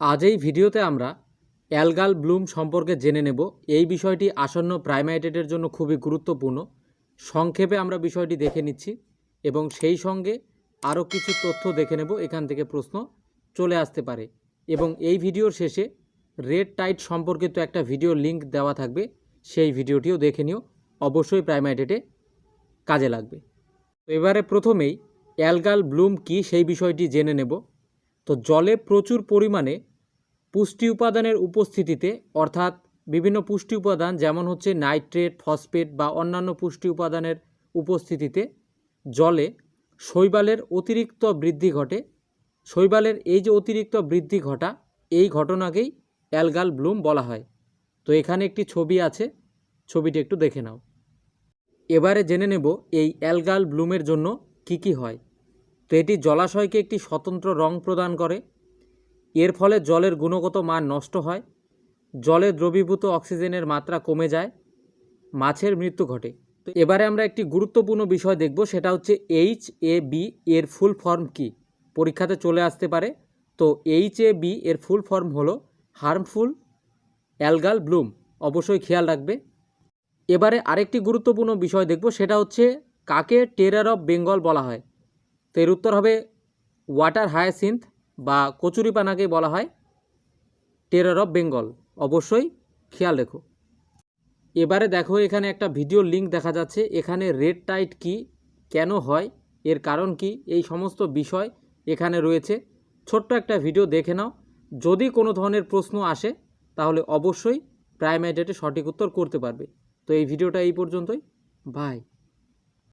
আজ এই ভিডিওতে আমরা অ্যালগাল ব্লুম সম্পর্কে জেনে নেব। এই বিষয়টি আসন্ন প্রাইমাইটেটের জন্য খুবই গুরুত্বপূর্ণ। সংক্ষেপে আমরা বিষয়টি দেখে নিচ্ছি এবং সেই সঙ্গে আরও কিছু তথ্য দেখে নেব। এখান থেকে প্রশ্ন চলে আসতে পারে। এবং এই ভিডিওর শেষে রেড টাইট সম্পর্কিত একটা ভিডিও লিংক দেওয়া থাকবে। সেই ভিডিওটিও দেখে নিও। অবশ্যই প্রাইমাইটেটে কাজে লাগবে। এবারে প্রথমেই অ্যালগাল ব্লুম কি সেই বিষয়টি জেনে নেব। তো জলে প্রচুর পরিমাণে পুষ্টি উপাদানের উপস্থিতিতে, অর্থাৎ বিভিন্ন পুষ্টি উপাদান যেমন হচ্ছে নাইট্রেট, ফসফেট বা অন্যান্য পুষ্টি উপাদানের উপস্থিতিতে জলে শৈবালের অতিরিক্ত বৃদ্ধি ঘটে। শৈবালের এই যে অতিরিক্ত বৃদ্ধি ঘটা, এই ঘটনাকেই অ্যালগাল ব্লুম বলা হয়। তো এখানে একটি ছবি আছে, ছবিটি একটু দেখে নাও। এবারে জেনে নেব এই অ্যালগাল ব্লুমের জন্য কি কি হয়। তো এটি জলাশয়কে একটি স্বতন্ত্র রং প্রদান করে। এর ফলে জলের গুণগত মান নষ্ট হয়। জলে দ্রবীভূত অক্সিজেনের মাত্রা কমে যায়। মাছের মৃত্যু ঘটে। তো এবারে আমরা একটি গুরুত্বপূর্ণ বিষয় দেখব, সেটা হচ্ছে এইচ এ বি এর ফুল ফর্ম কি? পরীক্ষাতে চলে আসতে পারে। তো এইচ এ বি এর ফুল ফর্ম হলো হার্মফুল অ্যালগাল ব্লুম। অবশ্যই খেয়াল রাখবে। এবারে আরেকটি গুরুত্বপূর্ণ বিষয় দেখব, সেটা হচ্ছে কাকে টেরার অফ বেঙ্গল বলা হয়? তো এর উত্তর হবে ওয়াটার হায়াসিন্থ বা কচুরিপানাকে বলা হয়। টেরার অফ বেঙ্গল অবশ্যই খেয়াল রেখো। এবারে দেখো এখানে একটা ভিডিও লিংক দেখা যাচ্ছে, এখানে রেড টাইট কি, কেন হয়, এর কারণ কি, এই সমস্ত বিষয় এখানে রয়েছে। ছোট্ট একটা ভিডিও দেখে নাও। যদি কোনো ধরনের প্রশ্ন আসে, তাহলে অবশ্যই প্রাইমারি ডেটে সঠিক উত্তর করতে পারবে। তো এই ভিডিওটা এই পর্যন্তই। বাই